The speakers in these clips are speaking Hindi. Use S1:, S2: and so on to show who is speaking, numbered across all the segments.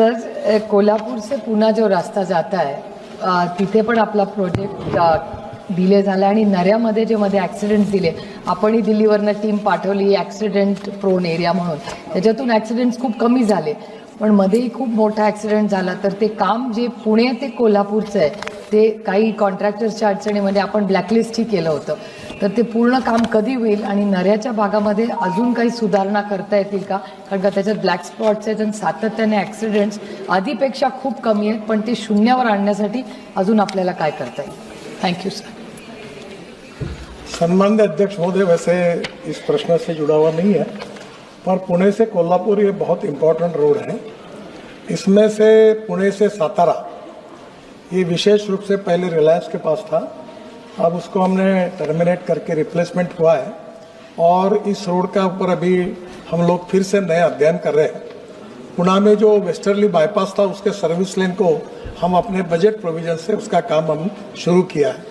S1: सर कोल्हापूर से पुणे जो रास्ता जाता है तिथे पण आपला प्रोजेक्ट डिले झाला आणि नऱ्यामध्ये जे मध्ये ॲक्सिडेंट दिले आपणही दिल्लीवरनं टीम पाठवली ॲक्सिडेंट प्रोन एरिया म्हणून. त्याच्यातून ॲक्सिडेंट्स खूप कमी झाले. पण मध्येही खूप मोठा ॲक्सिडेंट झाला. तर ते काम जे पुणे ते कोल्हापूरचं आहे ते काही कॉन्ट्रॅक्टर्सच्या अडचणीमध्ये आपण ब्लॅकलिस्टही केलं होतं. तर ते पूर्ण काम कधी होईल आणि नऱ्याच्या भागामध्ये अजून काही सुधारणा करता येतील का? कारण का त्याच्यात ब्लॅक स्पॉट्स आहेत आणि सातत्याने ॲक्सिडेंट्स आधीपेक्षा खूप कमी आहेत पण ते शून्यावर आणण्यासाठी अजून आपल्याला काय करता येईल? थँक्यू सर
S2: सन्मान्य अध्यक्ष महोदय वैसे इस प्रश्न से जुड़ा हुआ नहीं है पर पुणे से कोल्हापुर ये बहुत इम्पोर्टेंट रोड है। इसमें से पुणे से सातारा ये विशेष रूप से पहले रिलायंस के पास था। अब उसको हमने टर्मिनेट करके रिप्लेसमेंट हुआ है। और इस रोड का ऊपर अभी हम लोग फिर से नया अध्ययन कर रहे हैं। पुणे में जो वेस्टर्ली बाईपास था, उसके सर्विस लेन को हम अपने बजट प्रोविज़न से उसका काम हम शुरू किया है।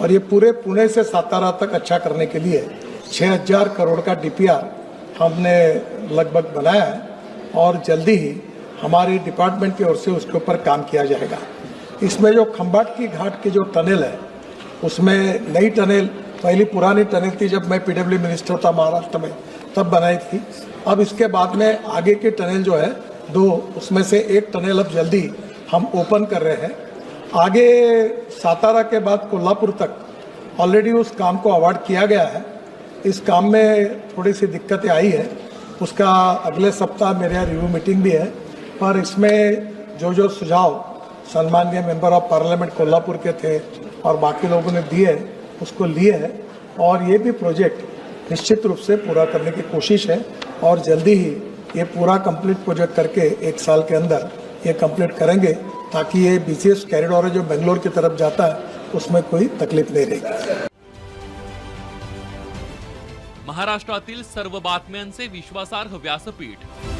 S2: और ये पूरे पुणे से सातारा तक अच्छा करने के लिए 6000 करोड़ का डीपीआर हमने लगभग बनाया है। और जल्दी ही हमारे डिपार्टमेंट की ओर से उसके ऊपर काम किया जाएगा। इसमें जो खम्बाट की घाट की जो टनल है, उसमें नई टनल, पहली पुरानी टनल थी जब मैं पीडब्ल्यू मिनिस्टर था महाराष्ट्र में, तब बनाई थी। अब इसके बाद में आगे की टनल जो है, दो, उसमें से एक टनल अब जल्दी हम ओपन कर रहे हैं। आगे सातारा के बाद कोल्हापुर तक ऑलरेडी उस काम को अवार्ड किया गया है। इस काम में थोड़ी सी दिक्कतें आई है। उसका अगले सप्ताह मेरे यहाँ रिव्यू मीटिंग भी है। पर इसमें जो जो सुझाव सम्मानीय मेंबर ऑफ़ पार्लियामेंट कोल्हापुर के थे और बाकी लोगों ने दिए, उसको लिए है। और ये भी प्रोजेक्ट निश्चित रूप से पूरा करने की कोशिश है और जल्दी ही ये पूरा कंप्लीट प्रोजेक्ट करके एक साल के अंदर ये कंप्लीट करेंगे ताकि ये बीसीएस कैरिडोर है जो बेंगलोर की तरफ़ जाता है, उसमें कोई तकलीफ़ नहीं रहेगी।
S3: महाराष्ट्रातील सर्व बातम्यांचे विश्वासार्ह व्यासपीठ